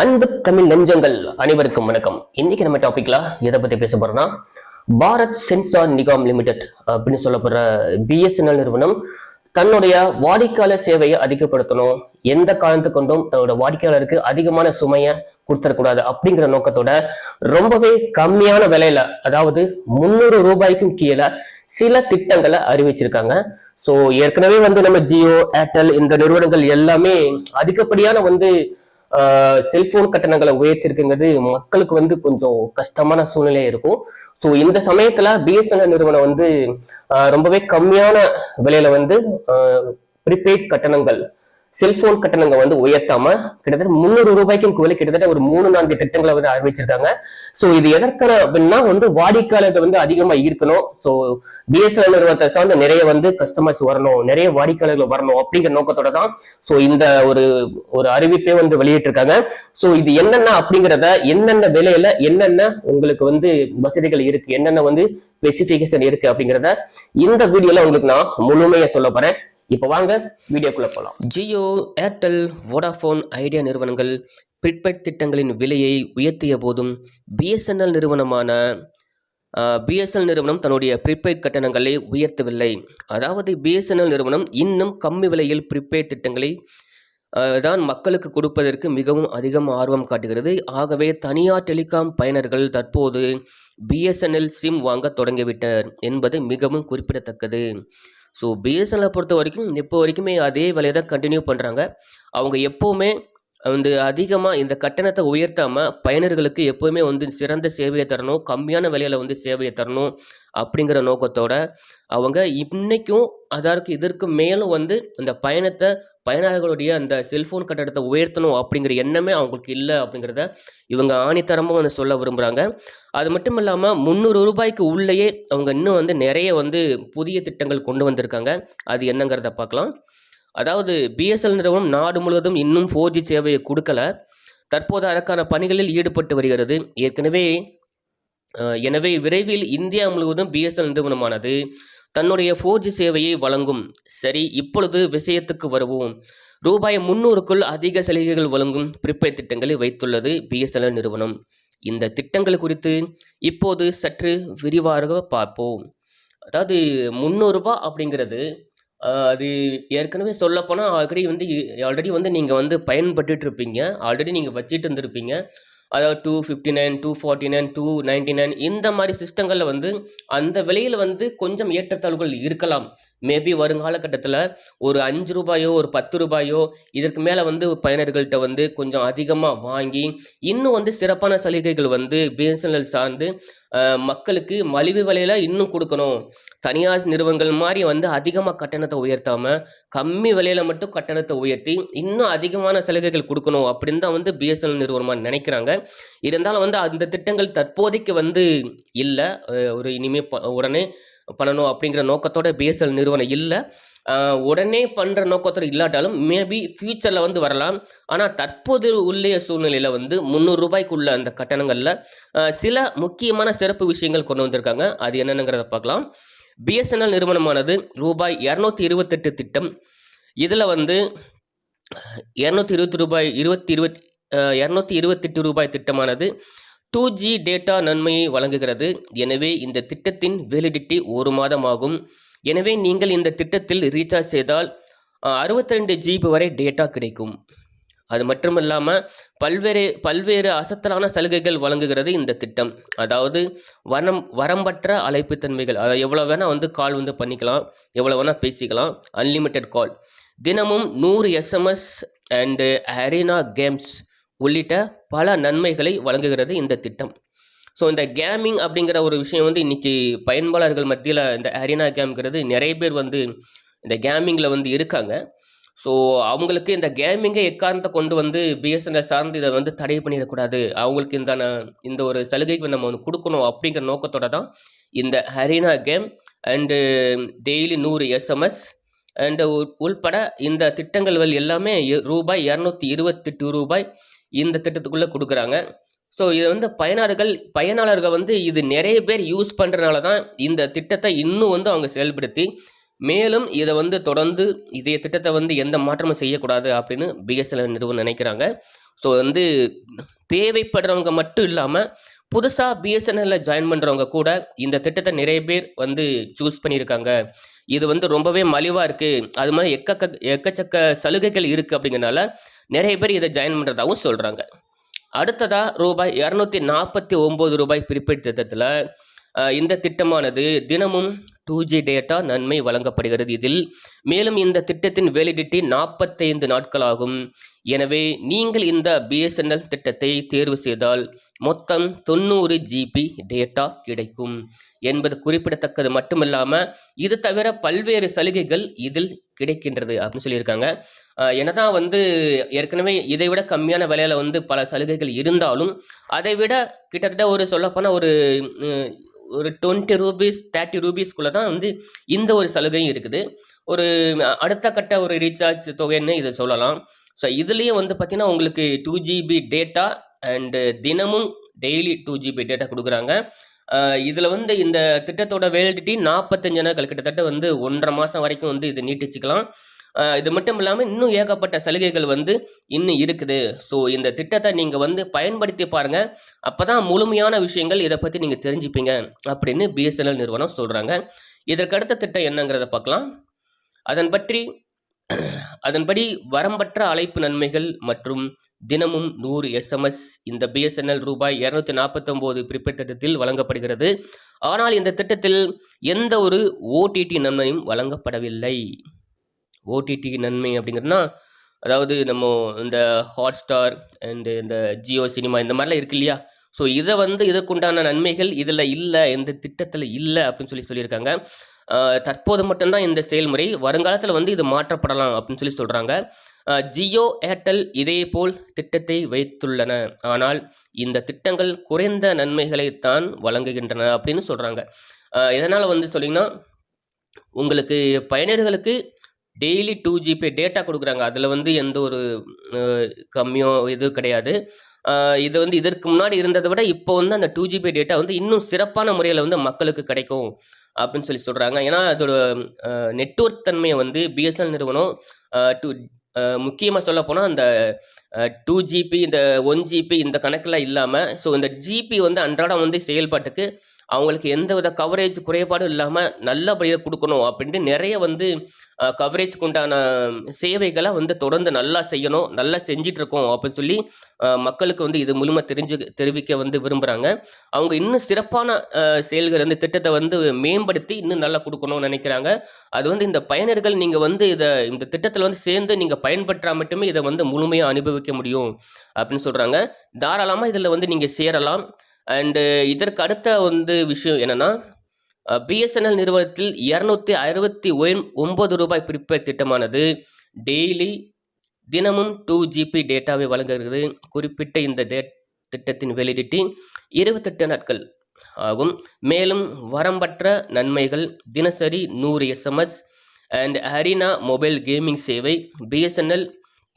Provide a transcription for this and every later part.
அன்பு தமிழ் நெஞ்சங்கள் அனைவருக்கும் வணக்கம். இன்னைக்கு நம்ம டாபிக்ல எதை பத்தி பேச போறோம்னா பாரத் சென்சார் நிகாம் லிமிடெட் அப்படின்னு சொல்லப்படுற பிஎஸ்என்எல் நிறுவனம் தன்னுடைய வாடிக்கையாளர் சேவையை அதிகப்படுத்தணும். எந்த காரணத்தை கொண்டும் தன்னோட வாடிக்கையாளருக்கு அதிகமான சுமையை கொடுத்துடக்கூடாது அப்படிங்கிற நோக்கத்தோட ரொம்பவே கம்மியான விலையில அதாவது முந்நூறு ரூபாய்க்கும் கீழே சில திட்டங்களை அறிவிச்சிருக்காங்க. ஸோ ஏற்கனவே வந்து நம்ம ஜியோ ஏர்டெல் இந்த நிறுவனங்கள் எல்லாமே அதிகப்படியான வந்து செல்போன் கட்டணங்களை உயர்த்திருக்குங்கிறது மக்களுக்கு வந்து கொஞ்சம் கஷ்டமான சூழ்நிலை இருக்கும். ஸோ இந்த சமயத்துல பிஎஸ்என்எல் நிறுவனம் வந்து ரொம்பவே கம்மியான விலையில வந்து ப்ரிபெய்ட் கட்டணங்கள் செல்போன் கட்டணங்கள் வந்து உயர்த்தாம கிட்டத்தட்ட முந்நூறு ரூபாய்க்கும் கூட கிட்டத்தட்ட ஒரு மூணு நான்கு திட்டங்களை வந்து அறிவிச்சிருக்காங்க. ஸோ இது எதற்கான அப்படின்னா வந்து வாடிக்கையாளர்கள் வந்து அதிகமா ஈர்க்கணும். ஸோ பிஎஸ்என்எல் நிறுவனத்தை சார்ந்த நிறைய வந்து கஸ்டமர்ஸ் வரணும் நிறைய வாடிக்கையாளர்கள் வரணும் அப்படிங்கிற நோக்கத்தோட தான் ஸோ இந்த ஒரு ஒரு அறிவிப்பே வந்து வெளியிட்டிருக்காங்க. ஸோ இது என்னென்ன அப்படிங்கிறத என்னென்ன விலையில என்னென்ன உங்களுக்கு வந்து வசதிகள் இருக்கு என்னென்ன வந்து ஸ்பெசிபிகேஷன் இருக்கு அப்படிங்கிறத இந்த வீடியோல உங்களுக்கு நான் முழுமையா சொல்ல போறேன். இப்போ வாங்க வீடியோக்குள்ள போகலாம் ஜியோ ஏர்டெல் வோடாஃபோன் ஐடியா நிறுவனங்கள் ப்ரிபெய்ட் திட்டங்களின் விலையை உயர்த்திய போதும் பிஎஸ்என்எல் நிறுவனமான பிஎஸ்எல் நிறுவனம் தன்னுடைய ப்ரீபெய்ட் கட்டணங்களை உயர்த்தவில்லை. அதாவது பிஎஸ்என்எல் நிறுவனம் இன்னும் கம்மி விலையில் ப்ரீபெய்ட் திட்டங்களை தான் மக்களுக்கு கொடுப்பதற்கு மிகவும் அதிகம் ஆர்வம் காட்டுகிறது. ஆகவே தனியார் டெலிகாம் பயனர்கள் தற்போது பிஎஸ்என்எல் சிம் வாங்க தொடங்கிவிட்டனர் என்பது மிகவும் குறிப்பிடத்தக்கது. ஸோ பிஎஸ்என்எல்லை பொறுத்த வரைக்கும் இப்போ வரைக்குமே அதே விலையை தான் கண்டினியூ பண்ணுறாங்க அவங்க எப்போவுமே வந்து அதிகமாக இந்த கட்டணத்தை உயர்த்தாமல் பயனர்களுக்கு எப்போவுமே வந்து சிறந்த சேவையை தரணும் கம்மியான விலையில் வந்து சேவையை தரணும் அப்படிங்கிற நோக்கத்தோட அவங்க இன்னைக்கும் அதற்கு இதற்கு மேலும் வந்து இந்த பயணத்தை பயனாளர்களுடைய அந்த செல்ஃபோன் கட்டணத்தை உயர்த்தணும் அப்படிங்கிற எண்ணமே அவங்களுக்கு இல்லை அப்படிங்கிறத இவங்க ஆணித்தரமாக வந்து சொல்ல விரும்புகிறாங்க அது மட்டும் இல்லாமல் முந்நூறு ரூபாய்க்கு உள்ளேயே அவங்க இன்னும் வந்து நிறைய வந்து புதிய திட்டங்கள் கொண்டு வந்திருக்காங்க. அது என்னங்கிறத பார்க்கலாம். அதாவது பிஎஸ்எல் நிறுவனம் நாடு முழுவதும் இன்னும் ஃபோர் ஜி சேவையை கொடுக்கல. தற்போது அதற்கான பணிகளில் ஈடுபட்டு வருகிறது. ஏற்கனவே எனவே விரைவில் இந்தியா முழுவதும் பிஎஸ்எல் நிறுவனமானது தன்னுடைய ஃபோர் ஜி சேவையை வழங்கும். சரி இப்பொழுது விஷயத்துக்கு வருவோம். ரூபாய் முந்நூறுக்குள் அதிக சலுகைகள் வழங்கும் ப்ரிப்பேர் திட்டங்களை வைத்துள்ளது பிஎஸ்என்எல் நிறுவனம். இந்த திட்டங்கள் குறித்து இப்போது சற்று விரிவாக பார்ப்போம். அதாவது முந்நூறுரூபா அப்படிங்கிறது அது ஏற்கனவே சொல்லப்போனால் ஆல்ரெடி வந்து ஆல்ரெடி வந்து நீங்கள் வந்து பயன்பட்டுட்டு இருப்பீங்க. ஆல்ரெடி நீங்கள் வச்சிட்டு இருந்திருப்பீங்க. அதாவது two fifty nine two forty nine two ninety nine இந்த மாதிரி சிஸ்டங்களில் வந்து அந்த விலையில் வந்து கொஞ்சம் ஏற்றத்தாழ்வுகள் இருக்கலாம். மேபி வருங்காலகட்டத்தில் ஒரு அஞ்சு ரூபாயோ ஒரு பத்து ரூபாயோ இதற்கு மேலே வந்து பயனர்கள்ட்ட வந்து கொஞ்சம் அதிகமாக வாங்கி இன்னும் வந்து சிறப்பான சலுகைகள் வந்து பிஎஸ்என்எல் சார்ந்து மக்களுக்கு மலிவு விலையில் இன்னும் கொடுக்கணும். தனியார் நிறுவனங்கள் மாதிரி வந்து அதிகமாக கட்டணத்தை உயர்த்தாமல் கம்மி விலையில் மட்டும் கட்டணத்தை உயர்த்தி இன்னும் அதிகமான சலுகைகள் கொடுக்கணும் அப்படின்னு தான் வந்து பிஎஸ்என்எல் நிறுவனமாக நினைக்கிறாங்க. இருந்தாலும் வந்து அந்த திட்டங்கள் தற்போதைக்கு வந்து இல்லை. ஒரு இனிமேல் உடனே பண்ணணும் அப்படிங்கிற நோக்கத்தோட பிஎஸ்எல் நிறுவனம் இல்லை. உடனே பண்ணுற நோக்கத்தோட இல்லாட்டாலும் மேபி ஃப்யூச்சரில் வந்து வரலாம். ஆனால் தற்போது உள்ள சூழ்நிலையில் வந்து முந்நூறு ரூபாய்க்குள்ள அந்த கட்டணங்களில் சில முக்கியமான சிறப்பு விஷயங்கள் கொண்டு வந்திருக்காங்க. அது என்னென்னங்கிறத பார்க்கலாம். பிஎஸ்என்எல் நிறுவனமானது ரூபாய் இரநூத்தி இருபத்தெட்டு திட்டம். இதில் வந்து இரநூத்தி இருபத்தி ரூபாய் இருபத்தி இருபத் இரநூத்தி இருபத்தெட்டு ரூபாய் திட்டமானது. டூ ஜி டேட்டா நன்மையை வழங்குகிறது. எனவே இந்த திட்டத்தின் வேலிடிட்டி ஒரு மாதம் ஆகும் எனவே நீங்கள் இந்த திட்டத்தில் ரீசார்ஜ் செய்தால் அறுபத்தி ரெண்டு ஜிபி வரை டேட்டா கிடைக்கும். அது மட்டும் இல்லாமல் பல்வேறு பல்வேறு அசத்தலான சலுகைகள் வழங்குகிறது இந்த திட்டம். அதாவது வரம் வரம்பற்ற அழைப்புத்தன்மைகள். அதாவது எவ்வளோ வேணால் வந்து கால் வந்து பண்ணிக்கலாம். எவ்வளோ வேணால் பேசிக்கலாம். அன்லிமிட்டெட் கால் தினமும் நூறு எஸ்எம்எஸ் அண்டு அரீனா கேம்ஸ் உள்ளிட்ட பல நன்மைகளை வழங்குகிறது இந்த திட்டம். ஸோ இந்த கேமிங் அப்படிங்கிற ஒரு விஷயம் வந்து இன்றைக்கி பயன்பாளர்கள் மத்தியில் இந்த அரினா கேம்ங்கிறது நிறைய பேர் வந்து இந்த கேமிங்கில் வந்து இருக்காங்க. ஸோ அவங்களுக்கு இந்த கேமிங்கை எக்காரணத்தை கொண்டு வந்து பிஎஸ்என்எல் சார்ந்து இதை வந்து தடை பண்ணிடக்கூடாது. அவங்களுக்கு இந்த இந்த ஒரு சலுகைக்கு நம்ம வந்து கொடுக்கணும் அப்படிங்கிற நோக்கத்தோட தான் இந்த ஹரீனா கேம் அண்டு டெய்லி நூறு எஸ்எம்எஸ் அண்டு உள்பட இந்த திட்டங்கள் எல்லாமே ரூபாய் இரநூத்தி இருபத்தெட்டு ரூபாய் இந்த திட்டத்துக்குள்ளே கொடுக்குறாங்க. ஸோ இது வந்து பயனாளர்கள் பயனாளர்கள் வந்து இது நிறைய பேர் யூஸ் பண்ணுறனால தான் இந்த திட்டத்தை இன்னும் வந்து அவங்க செயல்படுத்தி மேலும் இதை வந்து தொடர்ந்து இதே திட்டத்தை வந்து எந்த மாற்றமும் செய்யக்கூடாது அப்படின்னு பிஎஸ்என்எல் நிறுவனம் நினைக்கிறாங்க. ஸோ வந்து தேவைப்படுறவங்க மட்டும் இல்லாமல் புதுசாக பிஎஸ்என்எல்ல ஜாயின் பண்ணுறவங்க கூட இந்த திட்டத்தை நிறைய பேர் வந்து சூஸ் பண்ணியிருக்காங்க. இது வந்து ரொம்பவே மலிவாக இருக்குது அது மாதிரி எக்கக்க எக்கச்சக்க சலுகைகள் இருக்குது அப்படிங்கிறனால நிறைய பேர் இதை ஜாயின் பண்ணுறதாகவும் சொல்கிறாங்க அடுத்ததாக ரூபாய் இரநூத்தி நாற்பத்தி ஒம்பது ரூபாய் ப்ரீபெய்ட் திட்டத்தில் இந்த திட்டமானது தினமும் டூ ஜி டேட்டா நன்மை வழங்கப்படுகிறது இதில். மேலும் இந்த திட்டத்தின் வேலிடிட்டி நாற்பத்தைந்து நாட்களாகும். எனவே நீங்கள் இந்த பிஎஸ்என்எல் திட்டத்தை தேர்வு செய்தால் மொத்தம் தொண்ணூறு ஜிபி டேட்டா கிடைக்கும் என்பது குறிப்பிடத்தக்கது. மட்டுமில்லாமல் இது தவிர பல்வேறு சலுகைகள் இதில் கிடைக்கின்றது அப்படின்னு சொல்லியிருக்காங்க. அஹ் என்னதான் வந்து ஏற்கனவே இதை விட கம்மியான விலையில் வந்து பல சலுகைகள் இருந்தாலும் அதை விட கிட்டத்தட்ட ஒரு சொல்லப்போனால் ஒரு ஒரு டுவெண்ட்டி ரூபீஸ் தேர்ட்டி ரூபீஸ்க்குள்ளே தான் வந்து இந்த ஒரு சலுகையும் இருக்குது. ஒரு அடுத்த கட்ட ஒரு ரீசார்ஜ் தொகைன்னு இதை சொல்லலாம். ஸோ இதுலேயும் வந்து பார்த்திங்கன்னா உங்களுக்கு டூ ஜிபி டேட்டா அண்டு தினமும் டெய்லி டூ ஜிபி டேட்டா கொடுக்குறாங்க. இதில் வந்து இந்த திட்டத்தோட வேலிடிட்டி நாற்பத்தஞ்சு நாட்கள் கிட்டத்தட்ட வந்து ஒன்றரை மாதம் வரைக்கும் வந்து இது நீட்டிச்சுக்கலாம். இது மட்டும் இல்லாமல் இன்னும் ஏகப்பட்ட சலுகைகள் வந்து இன்னும் இருக்குது. ஸோ இந்த திட்டத்தை நீங்கள் வந்து பயன்படுத்தி பாருங்கள் அப்போ தான் முழுமையான விஷயங்கள் இதை பற்றி நீங்கள் தெரிஞ்சுப்பீங்க அப்படின்னு பிஎஸ்என்எல் நிறுவனம் சொல்கிறாங்க இதற்கடுத்த திட்டம் என்னங்கிறத பார்க்கலாம். அதன் பற்றி அதன்படி வரம்பற்ற அழைப்பு நன்மைகள் மற்றும் தினமும் நூறு எஸ்எம்எஸ் இந்த பிஎஸ்என்எல் ரூபாய் இரநூத்தி நாற்பத்தொம்போது ப்ரீபெய்ட் திட்டத்தில் வழங்கப்படுகிறது. ஆனால் இந்த திட்டத்தில் எந்த ஒரு ஓடிடி நன்மையும் வழங்கப்படவில்லை. ஓடிடி நன்மை அப்படிங்கிறதுனா அதாவது நம்ம இந்த ஹாட்ஸ்டார் அண்டு இந்த ஜியோ சினிமா இந்த மாதிரிலாம் இருக்கு இல்லையா? ஸோ இதை வந்து இதற்குண்டான நன்மைகள் இதில் இல்லை இந்த திட்டத்தில் இல்லை அப்படின்னு சொல்லி சொல்லியிருக்காங்க. தற்போது மட்டும்தான் இந்த செயல்முறை வருங்காலத்தில் வந்து இது மாற்றப்படலாம் அப்படின்னு சொல்லி சொல்கிறாங்க ஜியோ ஏர்டெல் இதேபோல் திட்டத்தை வைத்துள்ளன. ஆனால் இந்த திட்டங்கள் குறைந்த நன்மைகளைத்தான் வழங்குகின்றன அப்படின்னு சொல்கிறாங்க இதனால் வந்து சொல்லிங்கன்னா உங்களுக்கு பயனர்களுக்கு டெய்லி டூ ஜிபி டேட்டா கொடுக்குறாங்க. அதில் வந்து எந்த ஒரு கம்மியோ இது கிடையாது. இது வந்து இதற்கு முன்னாடி இருந்ததை விட இப்போ வந்து அந்த டூ ஜிபி டேட்டா வந்து இன்னும் சிறப்பான முறையில் வந்து மக்களுக்கு கிடைக்கும் அப்படின்னு சொல்லி சொல்கிறாங்க ஏன்னா அதோட நெட்வொர்க் தன்மையை வந்து பிஎஸ்என்எல் நிறுவனம் டூ முக்கியமாக சொல்ல போனால் அந்த டூ ஜிபி இந்த ஒன் ஜிபி இந்த கணக்கெலாம் இல்லாமல் ஸோ இந்த ஜிபி வந்து அன்றாடம் வந்து செயல்பாட்டுக்கு அவங்களுக்கு எந்த வித கவரேஜ் குறைபாடும் இல்லாமல் நல்லபடியாக கொடுக்கணும் அப்படின்ட்டு நிறைய வந்து கவரேஜ்க்கு உண்டான சேவைகளை வந்து தொடர்ந்து நல்லா செய்யணும் நல்லா செஞ்சிட்டு இருக்கோம் அப்படின்னு சொல்லி மக்களுக்கு வந்து இது மூலமாக தெரிஞ்சு தெரிவிக்க வந்து விரும்புகிறாங்க அவங்க இன்னும் சிறப்பான செயல்கள் வந்து திட்டத்தை வந்து மேம்படுத்தி இன்னும் நல்லா கொடுக்கணும்னு நினைக்கிறாங்க. அது வந்து இந்த பயனர்கள் நீங்கள் வந்து இதை இந்த திட்டத்தில் வந்து சேர்ந்து நீங்கள் பயன்பெற்றா மட்டுமே இதை வந்து முழுமையாக அனுபவிக்க முடியும் அப்படின்னு சொல்கிறாங்க தாராளமாக இதில் வந்து நீங்கள் சேரலாம். அண்டு இதற்கு அடுத்த வந்து விஷயம் என்னென்னா பிஎஸ்என்எல் நிறுவனத்தில் இரநூத்தி அறுபத்தி ஒன்பது ரூபாய் ப்ரிப்பேர் திட்டமானது டெய்லி தினமும் டூ ஜிபி டேட்டாவை வழங்குகிறது. குறிப்பிட்ட இந்த டே திட்டத்தின் வெலிடிட்டி இருபத்தெட்டு நாட்கள் ஆகும். மேலும் வரம்பற்ற நன்மைகள் தினசரி நூறு எஸ்எம்எஸ் அண்ட் ஹரினா மொபைல் கேமிங் சேவை BSNL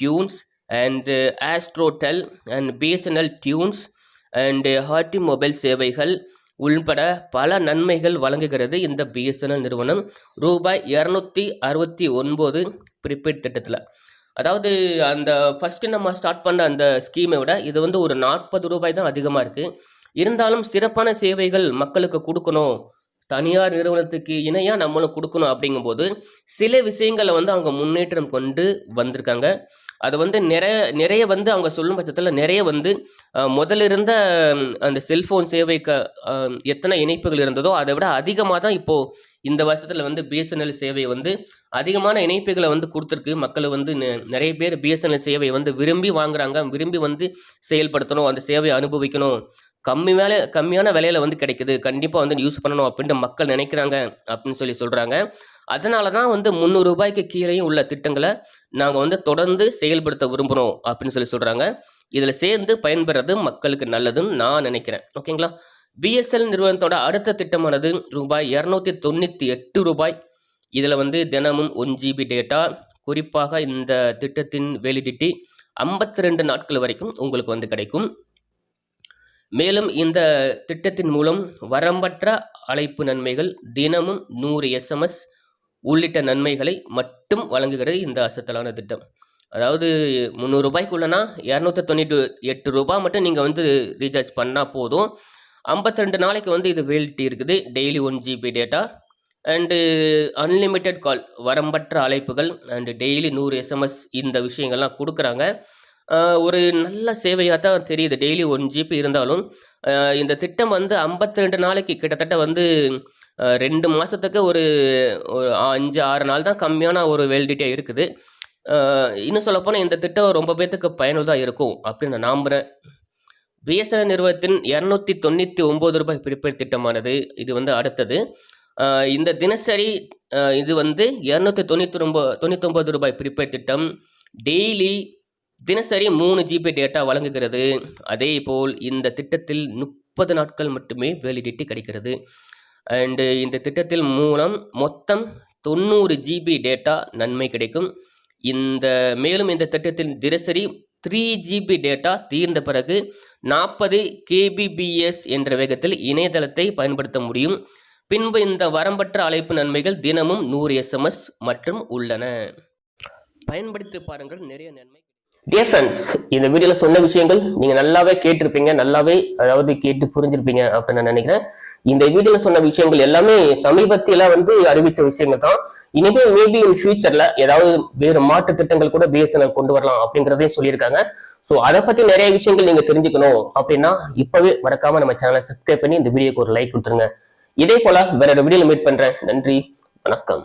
tunes and Astrotell and BSNL tunes and Hardy mobile சேவைகள் உள்பட பல நன்மைகள் வழங்குகிறது இந்த பிஎஸ்என்எல் நிறுவனம். ரூபாய் இரநூத்தி அறுபத்தி ஒன்பது ப்ரிபெய்ட் திட்டத்தில். அதாவது அந்த ஃபஸ்ட்டு நம்ம ஸ்டார்ட் பண்ண அந்த ஸ்கீமை விட இது வந்து ஒரு நாற்பது ரூபாய் தான் அதிகமாக இருக்குது இருந்தாலும் சிறப்பான சேவைகள் மக்களுக்கு கொடுக்கணும். தனியார் நிறுவனத்துக்கு இணையாக நம்மளும் கொடுக்கணும் அப்படிங்கும்போது சில விஷயங்களை வந்து அவங்க முன்னேற்றம் கொண்டு வந்திருக்காங்க. அது வந்து நிறைய நிறைய வந்து அவங்க சொல்லும் பட்சத்தில் நிறைய வந்து முதல்ல இருந்த அந்த செல்ஃபோன் சேவைக்கு எத்தனை இணைப்புகள் இருந்ததோ அதை விட அதிகமாக தான் இப்போது இந்த வருஷத்தில் வந்து பிஎஸ்என்எல் சேவை வந்து அதிகமான இணைப்புகளை வந்து கொடுத்துருக்கு. மக்கள் வந்து நிறைய பேர் பிஎஸ்என்எல் சேவையை வந்து விரும்பி வாங்குறாங்க. விரும்பி வந்து செயல்படுத்தணும். அந்த சேவையை அனுபவிக்கணும். கம்மி வேலை கம்மியான விலையில வந்து கிடைக்குது. கண்டிப்பாக வந்து யூஸ் பண்ணணும் அப்படின்ட்டு மக்கள் நினைக்கிறாங்க அப்படின்னு சொல்லி சொல்கிறாங்க அதனால தான் வந்து முந்நூறு ரூபாய்க்கு கீழேயும் உள்ள திட்டங்களை நாங்கள் வந்து தொடர்ந்து செயல்படுத்த விரும்புகிறோம் அப்படின்னு சொல்லி சொல்கிறாங்க இதில் சேர்ந்து பயன்பெறது மக்களுக்கு நல்லதுன்னு நான் நினைக்கிறேன். ஓகேங்களா பிஎஸ்எல் நிறுவனத்தோட அடுத்த திட்டமானது ரூபாய் இரநூத்தி தொண்ணூற்றி எட்டு ரூபாய். இதில் வந்து தினமும் ஒன் ஜிபி டேட்டா குறிப்பாக இந்த திட்டத்தின் வேலிடிட்டி ஐம்பத்தி ரெண்டு நாட்கள் வரைக்கும் உங்களுக்கு வந்து கிடைக்கும். மேலும் இந்த திட்டத்தின் மூலம் வரம்பற்ற அழைப்பு நன்மைகள் தினமும் நூறு எஸ்எம்எஸ் உள்ளிட்ட நன்மைகளை மட்டும் வழங்குகிறது இந்த அசத்தலான திட்டம். அதாவது முந்நூறு ரூபாய்க்குள்ளனா இரநூத்தி தொண்ணூற்றி எட்டு ரூபாய் மட்டும் நீங்கள் வந்து ரீசார்ஜ் பண்ணால் போதும். 52 நாளைக்கு வந்து இது வேலிட்டி இருக்குது. Daily one GB data and unlimited call வரம்பற்ற அழைப்புகள் அண்டு டெய்லி நூறு எஸ்எம்எஸ் இந்த விஷயங்கள்லாம் கொடுக்குறாங்க. ஒரு நல்ல சேவையாக தான் தெரியுது. டெய்லி ஒன் ஜிபி இருந்தாலும் இந்த திட்டம் வந்து 52 நாளைக்கு கிட்டத்தட்ட வந்து ரெண்டு மாதத்துக்கு ஒரு ஒரு அஞ்சு ஆறு நாள் தான் கம்மியான ஒரு வேலிடிட்டியாக இருக்குது. இன்னும் சொல்லப்போனால் இந்த திட்டம் ரொம்ப பேர்த்துக்கு பயனுள்ளதாக இருக்கும் அப்படின்னு நான் நம்புகிறேன் பிஎஸ்என்எல் நிறுவனத்தின் இரநூத்தி தொண்ணூற்றி ஒம்பது ரூபாய் ப்ரீபெய்ட் திட்டமானது இது வந்து அடுத்தது. இந்த தினசரி இது வந்து இரநூத்தி தொண்ணூற்றி ரொம்ப தொண்ணூத்தொம்பது ரூபாய் ப்ரீபெய்ட் திட்டம். டெய்லி தினசரி மூணு ஜிபி டேட்டா வழங்குகிறது. அதே போல் இந்த திட்டத்தில் முப்பது நாட்கள் மட்டுமே வேலிடிட்டி கிடைக்கிறது. அண்டு இந்த திட்டத்தில் மூலம் மொத்தம் தொண்ணூறு ஜிபி டேட்டா நன்மை கிடைக்கும். இந்த மேலும் இந்த திட்டத்தில் தினசரி த்ரீ ஜிபி டேட்டா தீர்ந்த பிறகு நாற்பது கேபிபிஎஸ் என்ற வேகத்தில் இணையதளத்தை பயன்படுத்த முடியும். பின்பு இந்த வரம்பற்ற அழைப்பு நன்மைகள் தினமும் நூறு எஸ்எம்எஸ் மற்றும் உள்ளன. பயன்படுத்தி பாருங்கள் நிறைய நன்மை டியர் ஃப்ரெண்ட்ஸ் இந்த வீடியோல சொன்ன விஷயங்கள் நீங்க நல்லாவே கேட்டிருப்பீங்க நல்லாவே அதாவது கேட்டு புரிஞ்சிருப்பீங்க அப்படின்னு நான் நினைக்கிறேன். இந்த வீடியோல சொன்ன விஷயங்கள் எல்லாமே சமீபத்தில வந்து அறிவிச்ச விஷயங்கள் தான். இனிமே மேபி இன் ஃபியூச்சர்ல ஏதாவது வேறு மாற்று திட்டங்கள் கூட பிஎஸ்என்எல் கொண்டு வரலாம் அப்படிங்கறதையும் சொல்லியிருக்காங்க. ஸோ அதை பத்தி நிறைய விஷயங்கள் நீங்க தெரிஞ்சுக்கணும் அப்படின்னா இப்பவே மறக்காம நம்ம சேனலை சப்ஸ்கிரைப் பண்ணி இந்த வீடியோக்கு ஒரு லைக் கொடுத்துருங்க. இதே போல வேற ஒரு வீடியோல மீட் பண்றேன். நன்றி. வணக்கம்.